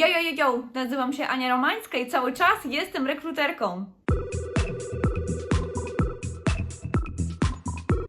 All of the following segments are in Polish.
Yo, yo, yo, yo, nazywam się Ania Romańska i cały czas jestem rekruterką.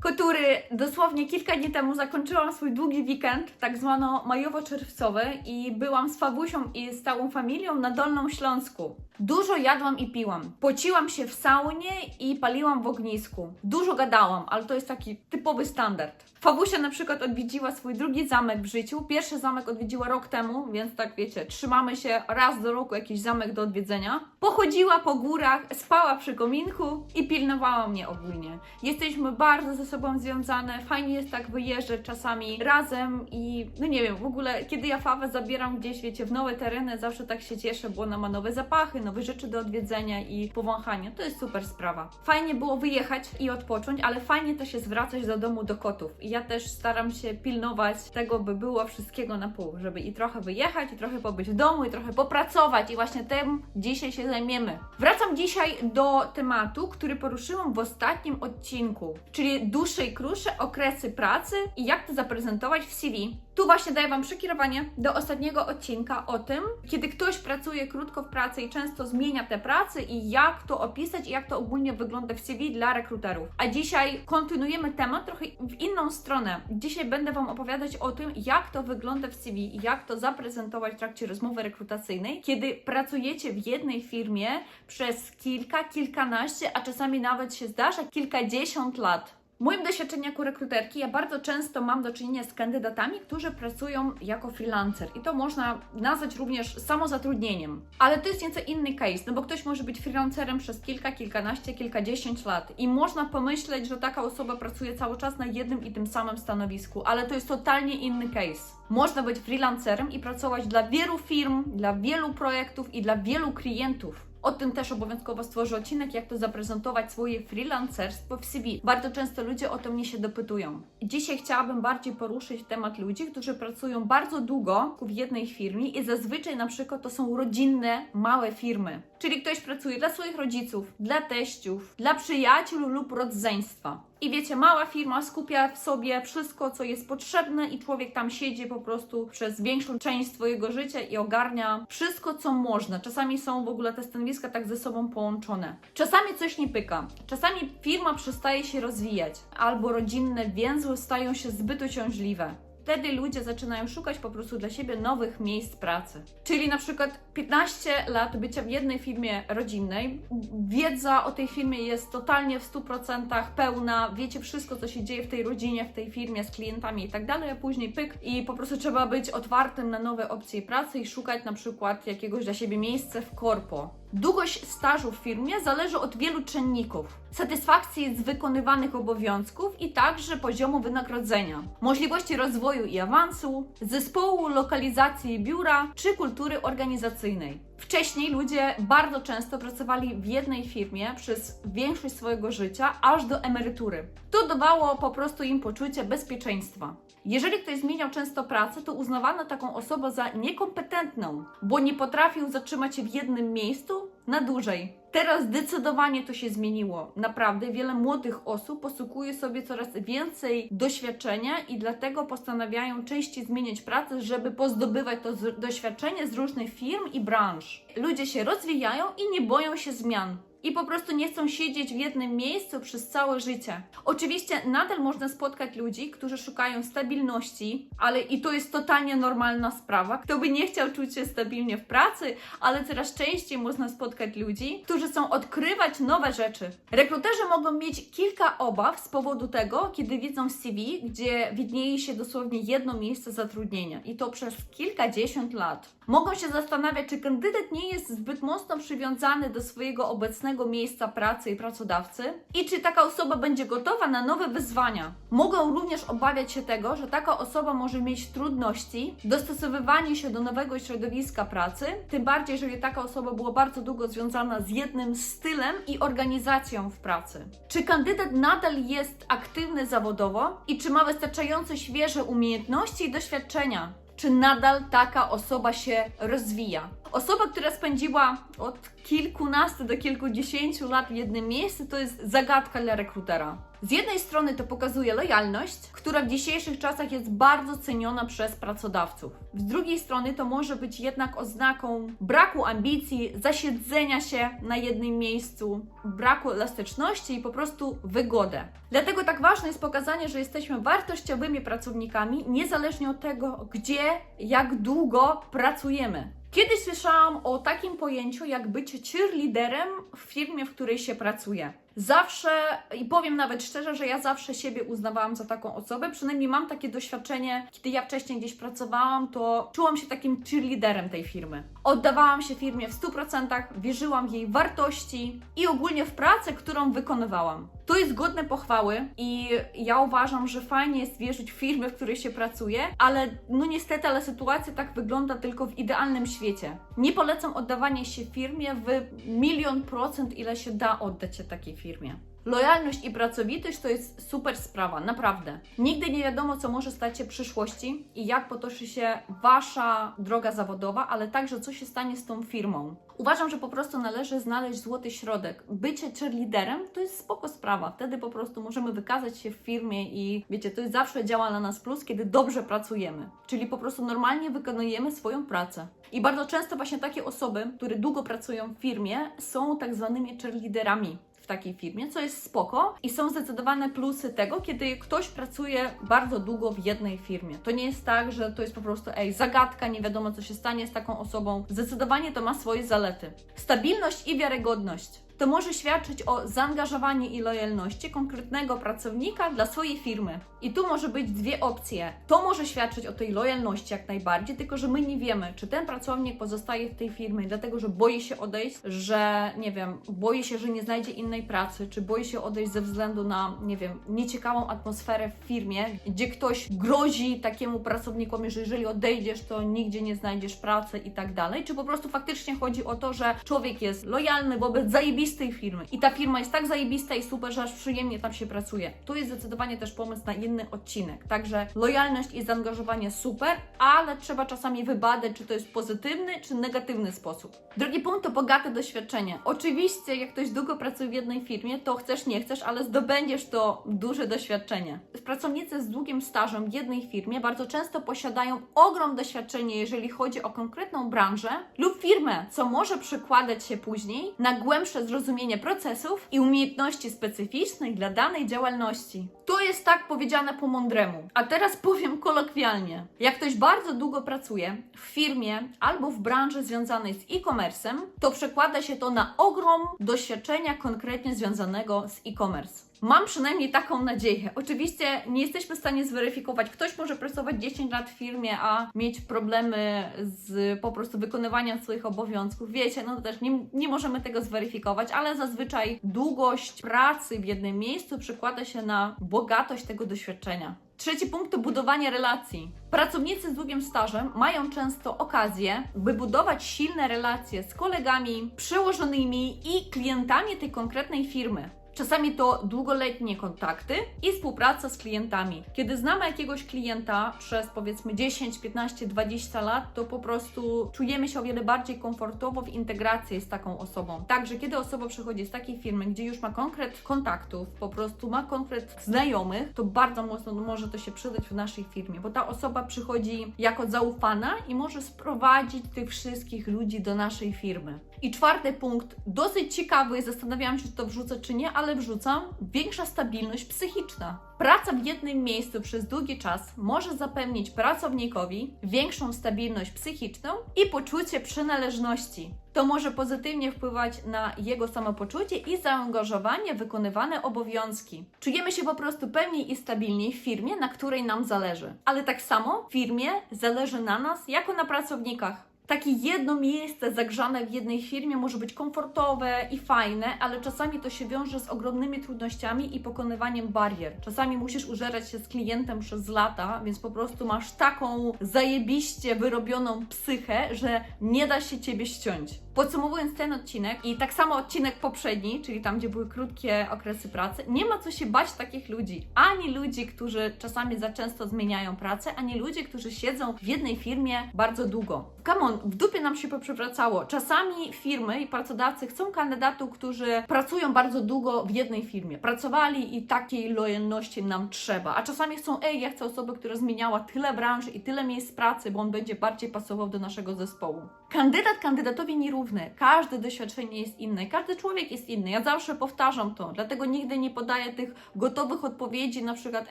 Który dosłownie kilka dni temu zakończyłam swój długi weekend, tak zwano majowo-czerwcowy i byłam z Fabusią i całą familią na Dolną Śląsku. Dużo jadłam i piłam. Pociłam się w saunie i paliłam w ognisku. Dużo gadałam, ale to jest taki typowy standard. Fabusia na przykład odwiedziła swój drugi zamek w życiu. Pierwszy zamek odwiedziła rok temu, więc tak wiecie, trzymamy się raz do roku jakiś zamek do odwiedzenia. Pochodziła po górach, spała przy kominku i pilnowała mnie ogólnie. Jesteśmy bardzo sobą związane, fajnie jest tak wyjeżdżać czasami razem i no nie wiem, w ogóle kiedy ja Fawę zabieram gdzieś, wiecie, w nowe tereny, zawsze tak się cieszę, bo ona ma nowe zapachy, nowe rzeczy do odwiedzenia i powąchania. To jest super sprawa. Fajnie było wyjechać i odpocząć, ale fajnie też jest wracać do domu do kotów. I ja też staram się pilnować tego, by było wszystkiego na pół, żeby i trochę wyjechać, i trochę pobyć w domu, i trochę popracować i właśnie tym dzisiaj się zajmiemy. Wracam dzisiaj do tematu, który poruszyłam w ostatnim odcinku, czyli dłuższe i krótsze okresy pracy i jak to zaprezentować w CV. Tu właśnie daję Wam przekierowanie do ostatniego odcinka o tym, kiedy ktoś pracuje krótko w pracy i często zmienia te prace i jak to opisać i jak to ogólnie wygląda w CV dla rekruterów. A dzisiaj kontynuujemy temat trochę w inną stronę. Dzisiaj będę Wam opowiadać o tym, jak to wygląda w CV i jak to zaprezentować w trakcie rozmowy rekrutacyjnej, kiedy pracujecie w jednej firmie przez kilka, kilkanaście, a czasami nawet się zdarza kilkadziesiąt lat. W moim doświadczeniu jako rekruterki ja bardzo często mam do czynienia z kandydatami, którzy pracują jako freelancer i to można nazwać również samozatrudnieniem. Ale to jest nieco inny case, no bo ktoś może być freelancerem przez kilka, kilkanaście, kilkadziesiąt lat i można pomyśleć, że taka osoba pracuje cały czas na jednym i tym samym stanowisku, ale to jest totalnie inny case. Można być freelancerem i pracować dla wielu firm, dla wielu projektów i dla wielu klientów. O tym też obowiązkowo stworzę odcinek, jak to zaprezentować swoje freelancerstwo w CV. Bardzo często ludzie o to mnie się dopytują. Dzisiaj chciałabym bardziej poruszyć temat ludzi, którzy pracują bardzo długo w jednej firmie i zazwyczaj na przykład to są rodzinne, małe firmy. Czyli ktoś pracuje dla swoich rodziców, dla teściów, dla przyjaciół lub rodzeństwa. I wiecie, mała firma skupia w sobie wszystko, co jest potrzebne, i człowiek tam siedzi po prostu przez większą część swojego życia i ogarnia wszystko, co można. Czasami są w ogóle te stanowiska tak ze sobą połączone. Czasami coś nie pyka, czasami firma przestaje się rozwijać, albo rodzinne więzły stają się zbyt uciążliwe. Wtedy ludzie zaczynają szukać po prostu dla siebie nowych miejsc pracy. Czyli na przykład 15 lat bycia w jednej firmie rodzinnej, wiedza o tej firmie jest totalnie w 100% pełna, wiecie wszystko, co się dzieje w tej rodzinie, w tej firmie, z klientami i tak dalej, a później pyk i po prostu trzeba być otwartym na nowe opcje pracy i szukać na przykład jakiegoś dla siebie miejsca w korpo. Długość stażu w firmie zależy od wielu czynników. Satysfakcji z wykonywanych obowiązków i także poziomu wynagrodzenia, możliwości rozwoju i awansu, zespołu, lokalizacji biura czy kultury organizacyjnej. Wcześniej ludzie bardzo często pracowali w jednej firmie przez większość swojego życia, aż do emerytury. To dawało po prostu im poczucie bezpieczeństwa. Jeżeli ktoś zmieniał często pracę, to uznawano taką osobę za niekompetentną, bo nie potrafił zatrzymać się w jednym miejscu na dłużej. Teraz zdecydowanie to się zmieniło. Naprawdę wiele młodych osób posługuje sobie coraz więcej doświadczenia i dlatego postanawiają częściej zmieniać pracę, żeby pozdobywać to doświadczenie z różnych firm i branż. Ludzie się rozwijają i nie boją się zmian i po prostu nie chcą siedzieć w jednym miejscu przez całe życie. Oczywiście nadal można spotkać ludzi, którzy szukają stabilności, ale i to jest totalnie normalna sprawa. Kto by nie chciał czuć się stabilnie w pracy, ale coraz częściej można spotkać ludzi, którzy chcą odkrywać nowe rzeczy. Rekruterzy mogą mieć kilka obaw z powodu tego, kiedy widzą CV, gdzie widnieje się dosłownie jedno miejsce zatrudnienia i to przez kilkadziesiąt lat. Mogą się zastanawiać, czy kandydat nie jest zbyt mocno przywiązany do swojego obecnego miejsca pracy i pracodawcy i czy taka osoba będzie gotowa na nowe wyzwania. Mogą również obawiać się tego, że taka osoba może mieć trudności w dostosowywaniu się do nowego środowiska pracy, tym bardziej, jeżeli taka osoba była bardzo długo związana z jednym stylem i organizacją w pracy. Czy kandydat nadal jest aktywny zawodowo i czy ma wystarczająco świeże umiejętności i doświadczenia? Czy nadal taka osoba się rozwija. Osoba, która spędziła od kilkunastu do kilkudziesięciu lat w jednym miejscu, to jest zagadka dla rekrutera. Z jednej strony to pokazuje lojalność, która w dzisiejszych czasach jest bardzo ceniona przez pracodawców. Z drugiej strony to może być jednak oznaką braku ambicji, zasiedzenia się na jednym miejscu, braku elastyczności i po prostu wygodę. Dlatego tak ważne jest pokazanie, że jesteśmy wartościowymi pracownikami, niezależnie od tego, gdzie, jak długo pracujemy. Kiedyś słyszałam o takim pojęciu jak bycie cheerleaderem w firmie, w której się pracuje. Zawsze, i powiem nawet szczerze, że ja zawsze siebie uznawałam za taką osobę, przynajmniej mam takie doświadczenie, kiedy ja wcześniej gdzieś pracowałam, to czułam się takim cheerleaderem tej firmy. Oddawałam się firmie w 100%, wierzyłam jej wartości i ogólnie w pracę, którą wykonywałam. To jest godne pochwały i ja uważam, że fajnie jest wierzyć w firmy, w której się pracuje, ale no niestety, ale sytuacja tak wygląda tylko w idealnym świecie. Nie polecam oddawania się firmie w milion procent, ile się da oddać się takiej firmie. Lojalność i pracowitość to jest super sprawa, naprawdę. Nigdy nie wiadomo, co może stać się w przyszłości i jak potoczy się Wasza droga zawodowa, ale także co się stanie z tą firmą. Uważam, że po prostu należy znaleźć złoty środek. Bycie cheerleaderem to jest spoko sprawa. Wtedy po prostu możemy wykazać się w firmie i wiecie, to jest zawsze działa na nas plus, kiedy dobrze pracujemy. Czyli po prostu normalnie wykonujemy swoją pracę. I bardzo często właśnie takie osoby, które długo pracują w firmie, są tak zwanymi cheerleaderami w takiej firmie, co jest spoko i są zdecydowane plusy tego, kiedy ktoś pracuje bardzo długo w jednej firmie. To nie jest tak, że to jest po prostu ej, zagadka, nie wiadomo co się stanie z taką osobą. Zdecydowanie to ma swoje zalety. Stabilność i wiarygodność. To może świadczyć o zaangażowaniu i lojalności konkretnego pracownika dla swojej firmy. I tu może być dwie opcje. To może świadczyć o tej lojalności jak najbardziej, tylko że my nie wiemy, czy ten pracownik pozostaje w tej firmie dlatego, że boi się odejść, że nie wiem, boi się, że nie znajdzie innej pracy, czy boi się odejść ze względu na, nie wiem, nieciekawą atmosferę w firmie, gdzie ktoś grozi takiemu pracownikowi, że jeżeli odejdziesz, to nigdzie nie znajdziesz pracy i tak dalej, czy po prostu faktycznie chodzi o to, że człowiek jest lojalny wobec zajebistej firmy i ta firma jest tak zajebista i super, że aż przyjemnie tam się pracuje. To jest zdecydowanie też pomysł na inny odcinek. Także lojalność i zaangażowanie super, ale trzeba czasami wybadać, czy to jest pozytywny, czy negatywny sposób. Drugi punkt to bogate doświadczenie. Oczywiście, jak ktoś długo pracuje w jednej firmie, to chcesz, nie chcesz, ale zdobędziesz to duże doświadczenie. Pracownicy z długim stażem w jednej firmie bardzo często posiadają ogrom doświadczenia, jeżeli chodzi o konkretną branżę lub firmę, co może przekładać się później na głębsze zrozumienie procesów i umiejętności specyficznych dla danej działalności. To jest tak powiedziane po mądremu. A teraz powiem kolokwialnie. Jak ktoś bardzo długo pracuje w firmie albo w branży związanej z e-commerce'em, to przekłada się to na ogrom doświadczenia konkretnie związanego z e-commerce. Mam przynajmniej taką nadzieję. Oczywiście nie jesteśmy w stanie zweryfikować. Ktoś może pracować 10 lat w firmie, a mieć problemy z po prostu wykonywaniem swoich obowiązków. Wiecie, no to też nie, nie możemy tego zweryfikować, ale zazwyczaj długość pracy w jednym miejscu przekłada się na bogatość tego doświadczenia. Trzeci punkt to budowanie relacji. Pracownicy z długim stażem mają często okazję, by budować silne relacje z kolegami, przełożonymi i klientami tej konkretnej firmy. Czasami to długoletnie kontakty i współpraca z klientami. Kiedy znamy jakiegoś klienta przez powiedzmy 10, 15, 20 lat, to po prostu czujemy się o wiele bardziej komfortowo w integracji z taką osobą. Także kiedy osoba przychodzi z takiej firmy, gdzie już ma konkret kontaktów, po prostu ma konkret znajomych, to bardzo mocno może to się przydać w naszej firmie, bo ta osoba przychodzi jako zaufana i może sprowadzić tych wszystkich ludzi do naszej firmy. I czwarty punkt, dosyć ciekawy, zastanawiałam się, czy to wrzucę, czy nie, ale wrzucam. Większa stabilność psychiczna. Praca w jednym miejscu przez długi czas może zapewnić pracownikowi większą stabilność psychiczną i poczucie przynależności. To może pozytywnie wpływać na jego samopoczucie i zaangażowanie w wykonywane obowiązki. Czujemy się po prostu pewniej i stabilniej w firmie, na której nam zależy. Ale tak samo w firmie zależy na nas jako na pracownikach takie jedno miejsce zagrzane w jednej firmie może być komfortowe i fajne, ale czasami to się wiąże z ogromnymi trudnościami i pokonywaniem barier. Czasami musisz użerać się z klientem przez lata, więc po prostu masz taką zajebiście wyrobioną psychę, że nie da się ciebie ściąć. Podsumowując ten odcinek i tak samo odcinek poprzedni, czyli tam, gdzie były krótkie okresy pracy, nie ma co się bać takich ludzi. Ani ludzi, którzy czasami za często zmieniają pracę, ani ludzi, którzy siedzą w jednej firmie bardzo długo. Come on, w dupie nam się poprzewracało. Czasami firmy i pracodawcy chcą kandydatów, którzy pracują bardzo długo w jednej firmie. Pracowali i takiej lojalności nam trzeba. A czasami chcą, ej, ja chcę osobę, która zmieniała tyle branż i tyle miejsc pracy, bo on będzie bardziej pasował do naszego zespołu. Kandydat kandydatowi nierówny. Każde doświadczenie jest inne. Każdy człowiek jest inny. Ja zawsze powtarzam to, dlatego nigdy nie podaję tych gotowych odpowiedzi, na przykład,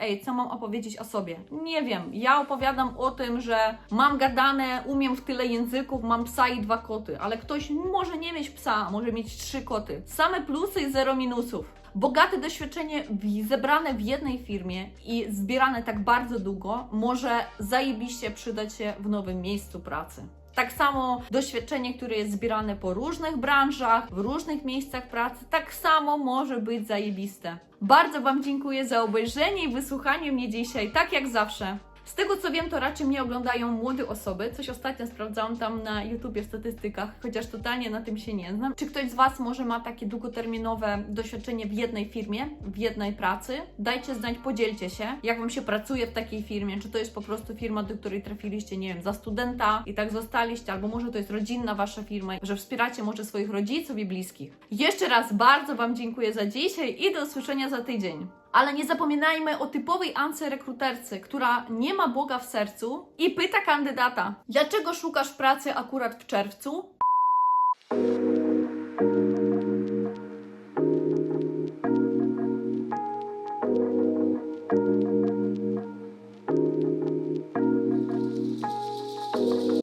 ej, co mam opowiedzieć o sobie? Nie wiem. Ja opowiadam o tym, że mam gadane, umiem w tyle języków, mam psa i dwa koty, ale ktoś może nie mieć psa, może mieć trzy koty. Same plusy i zero minusów. Bogate doświadczenie zebrane w jednej firmie i zbierane tak bardzo długo może zajebiście przydać się w nowym miejscu pracy. Tak samo doświadczenie, które jest zbierane po różnych branżach, w różnych miejscach pracy, tak samo może być zajebiste. Bardzo Wam dziękuję za obejrzenie i wysłuchanie mnie dzisiaj, tak jak zawsze. Z tego co wiem, to raczej mnie oglądają młode osoby. Coś ostatnio sprawdzałam tam na YouTubie w statystykach, chociaż totalnie na tym się nie znam. Czy ktoś z Was może ma takie długoterminowe doświadczenie w jednej firmie, w jednej pracy? Dajcie znać, podzielcie się, jak Wam się pracuje w takiej firmie. Czy to jest po prostu firma, do której trafiliście, nie wiem, za studenta i tak zostaliście, albo może to jest rodzinna Wasza firma, że wspieracie może swoich rodziców i bliskich. Jeszcze raz bardzo Wam dziękuję za dzisiaj i do usłyszenia za tydzień. Ale nie zapominajmy o typowej Ance rekruterce, która nie ma Boga w sercu i pyta kandydata: Dlaczego szukasz pracy akurat w czerwcu?